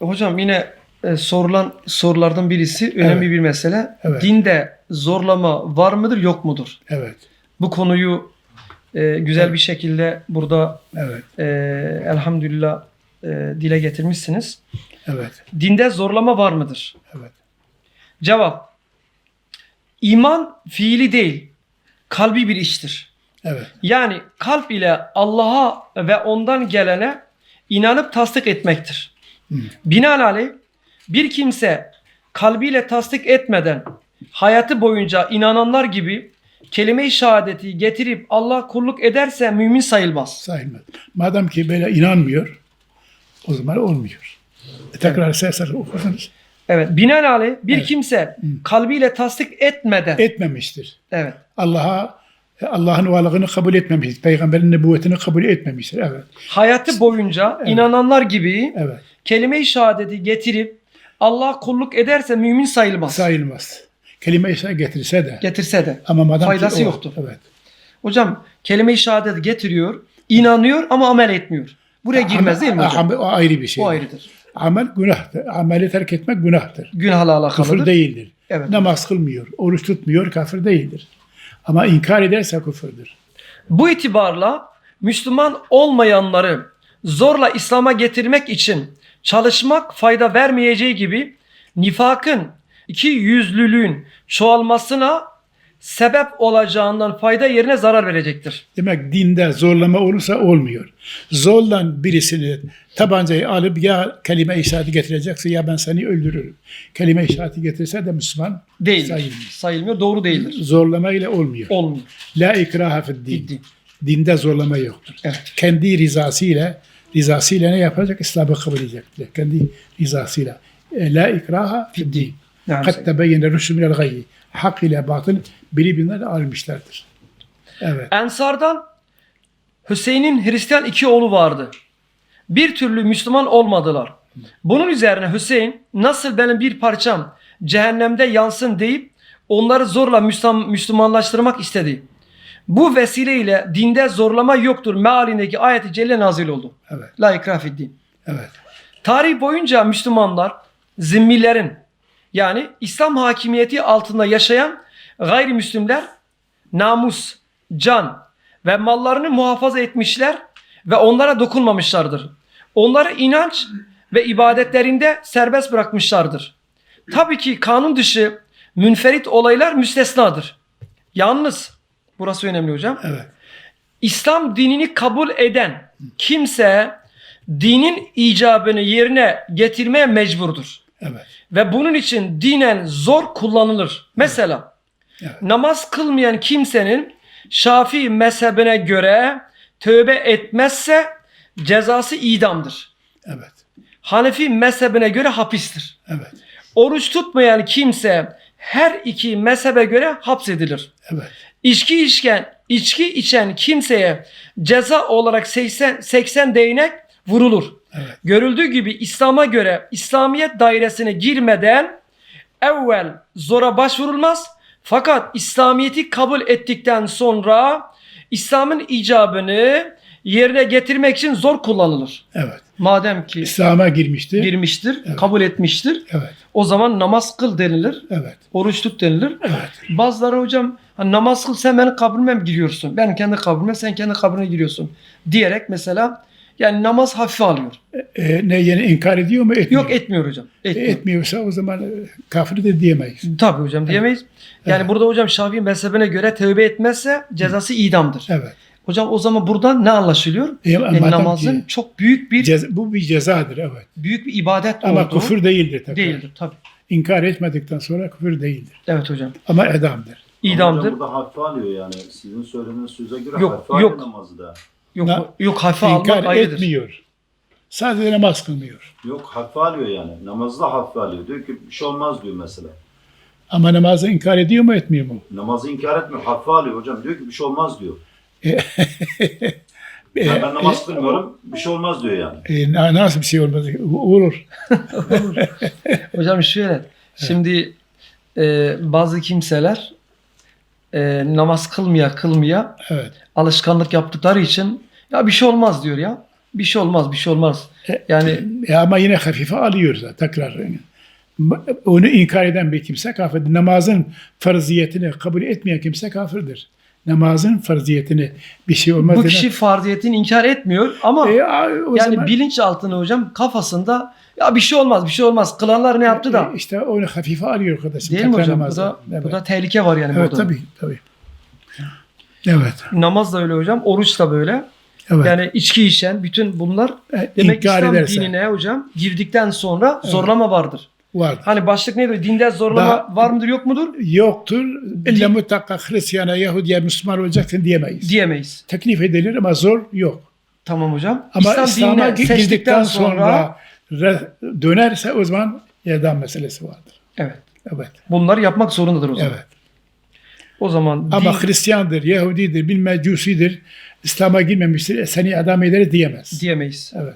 Hocam yine e, sorulan sorulardan birisi önemli Evet. bir mesele. Evet. Dinde zorlama var mıdır yok mudur? Evet. Bu konuyu e, güzel Evet. bir şekilde burada Evet. e, elhamdülillah e, dile getirmişsiniz. Evet. Dinde zorlama var mıdır? Evet. Cevap. İman fiili değil, kalbi bir iştir. Evet. Yani kalp ile Allah'a ve ondan gelene inanıp tasdik etmektir. Binaenaleyh bir kimse kalbiyle tasdik etmeden hayatı boyunca inananlar gibi kelime-i şehadeti getirip Allah kulluk ederse mümin sayılmaz. Sayılmaz. Madem ki böyle inanmıyor o zaman olmuyor. E, tekrar isterseniz okursanız Evet, binaenaleyh bir Evet. kimse kalbiyle tasdik etmeden etmemiştir. evet Allah'a Allah'ın varlığını kabul etmemiştir. Peygamberin nübüvvetini kabul etmemiştir. Evet. hayatı boyunca Evet. inananlar gibi Evet. kelime-i şehadeti getirip Allah kulluk ederse mümin sayılmaz. Sayılmaz. Kelime-i şehadet getirse de Getirse de. ama madem ki Faydası o- yoktur. Evet. Hocam kelime-i şehadet getiriyor, inanıyor ama amel etmiyor. Buraya girmez değil mi hocam? O ayrı bir şey. O ayrıdır. Amel günahtır. Ameli terk etmek günahtır. Günahla alakalıdır. Küfür değildir. Evet. Namaz kılmıyor, oruç tutmuyor, kafir değildir. Ama inkar ederse küfürdür. Bu itibarla Müslüman olmayanları zorla İslam'a getirmek için çalışmak fayda vermeyeceği gibi nifakın, iki yüzlülüğün çoğalmasına sebep olacağından fayda yerine zarar verecektir. Demek dinde zorlama olursa olmuyor. Zorla birisini tabancayı alıp ya kelime-i şehadeti getirecekse ya ben seni öldürürüm. Kelime-i şehadeti getirirse de Müslüman Değil. Sayılmıyor. Sayılmıyor. Doğru değildir. zorlama ile olmuyor. Olmuyor. La ikraha fid din. Ciddi. Dinde zorlama yoktur. Evet. Kendi rızasıyla rızasıyla ne yapacak? İslam'ı kabul edecektir. Kendi rızasıyla. E, La ikraha fid din. Yani Kat tebeyyene rüşü minel gayyi. Hak ile batıl birbirinden almışlardır. Evet. Ensardan Hüseyin'in Hristiyan iki oğlu vardı. Bir türlü Müslüman olmadılar. Bunun üzerine Hüseyin nasıl benim bir parçam cehennemde yansın deyip onları zorla Müslüman, Müslümanlaştırmak istedi. Bu vesileyle dinde zorlama yoktur mealindeki ayeti celle nazil oldu. Evet. La ikrah fid din. Evet. Tarih boyunca Müslümanlar zimmilerin yani İslam hakimiyeti altında yaşayan gayrimüslimler namus, can ve mallarını muhafaza etmişler ve onlara dokunmamışlardır. Onları inanç ve ibadetlerinde serbest bırakmışlardır. Tabii ki kanun dışı münferit olaylar müstesnadır. Yalnız burası önemli hocam. Evet. İslam dinini kabul eden kimse dinin icabını yerine getirmeye mecburdur. Evet. Ve bunun için dinen zor kullanılır. Mesela Evet. namaz kılmayan kimsenin Şafii mezhebine göre tövbe etmezse cezası idamdır. Evet. Hanefi mezhebine göre hapistir. Evet. Oruç tutmayan kimse her iki mezhebe göre hapsedilir. Evet. İçki içken, içki içen kimseye ceza olarak 80, 80 değnek vurulur. Evet. Görüldüğü gibi İslam'a göre İslamiyet dairesine girmeden evvel zora başvurulmaz. Fakat İslamiyet'i kabul ettikten sonra İslam'ın icabını yerine getirmek için zor kullanılır. Evet. Madem ki İslam'a girmişti. girmiştir, Evet. kabul etmiştir. Evet. O zaman namaz kıl denilir, Evet. oruç tut denilir. Evet. Bazıları hocam hani namaz kıl sen benim kabrime mi giriyorsun? Ben kendi kabrime sen kendi kabrine giriyorsun. Diyerek mesela yani namaz hafife alıyor. E, ne yeni inkar ediyor mu? Etmiyor. Yok etmiyor hocam. E, Etmiyor. etmiyorsa o zaman e, kafir de diyemeyiz. Tabii hocam diyemeyiz. Yani Evet. burada hocam Şafii mezhebine göre tövbe etmezse cezası idamdır. Evet. Hocam o zaman buradan ne anlaşılıyor? E, Yani namazın ki çok büyük bir ceza- bu bir cezadır evet. büyük bir ibadet Ama olduğu küfür değildir tekrar. değildir tabii. İnkar etmedikten sonra küfür değildir. Evet hocam. Ama edamdır. Ama İdamdır. hocam burada hafife alıyor yani. Sizin söylediğiniz söze göre Yok, hafife yok. namazı da. Yok Na- yok hafife almak İnkar ayrıdır. etmiyor. Sadece namaz kılmıyor. Yok hafife alıyor yani. Namazı da hafife alıyor. Diyor ki bir şey olmaz diyor mesela. Ama namazı inkar ediyor mu etmiyor mu? Namazı inkar etmiyor. Hafife alıyor hocam. Diyor ki bir şey olmaz diyor. E, Yani ben namaz kılmıyorum. Bir şey olmaz diyor yani. e, na- nasıl bir şey olmaz? Olur. Hocam şöyle. Şimdi e, bazı kimseler e, namaz kılmaya kılmaya Evet. alışkanlık yaptıkları için ya bir şey olmaz diyor ya. Bir şey olmaz, bir şey olmaz. E, Yani E ama yine hafife alıyoruz tekrar. Onu inkar eden bir kimse kafirdir. Namazın farziyetini kabul etmeyen kimse kafirdir. Namazın farziyetini bir şey olmaz. bu kişi farziyetini inkar etmiyor ama E, o yani zaman- bilinç altında hocam kafasında ya bir şey olmaz, bir şey olmaz. Kılanlar ne yaptı da? E, işte onu hafife alıyor arkadaşım. Değil mi hocam? Bu da, evet. bu da tehlike var yani evet, burada. tabii tabii. Evet. Namaz da öyle hocam, oruç da böyle. Evet. Yani içki içen bütün bunlar E, demek inkar İslam ederse dinine hocam girdikten sonra zorlama vardır. Vardır. Hani başlık nedir? Dinde zorlama Daha- var mıdır yok mudur? Yoktur. İlla mutlaka Hristiyana, Yahudiye, Müslüman olacaksın diyemeyiz. Diyemeyiz. Teklif edilir ama zor yok. Tamam hocam. Ama İslam İslam'a girdikten sonra, sonra dönerse o zaman idam meselesi vardır. evet. Evet. Bunları yapmak zorundadır o zaman. Evet. O zaman Ama din Hristiyandır, Yahudidir, bilmem Mecusidir, İslam'a girmemiştir, e, seni adam eder diyemez. diyemeyiz. Evet.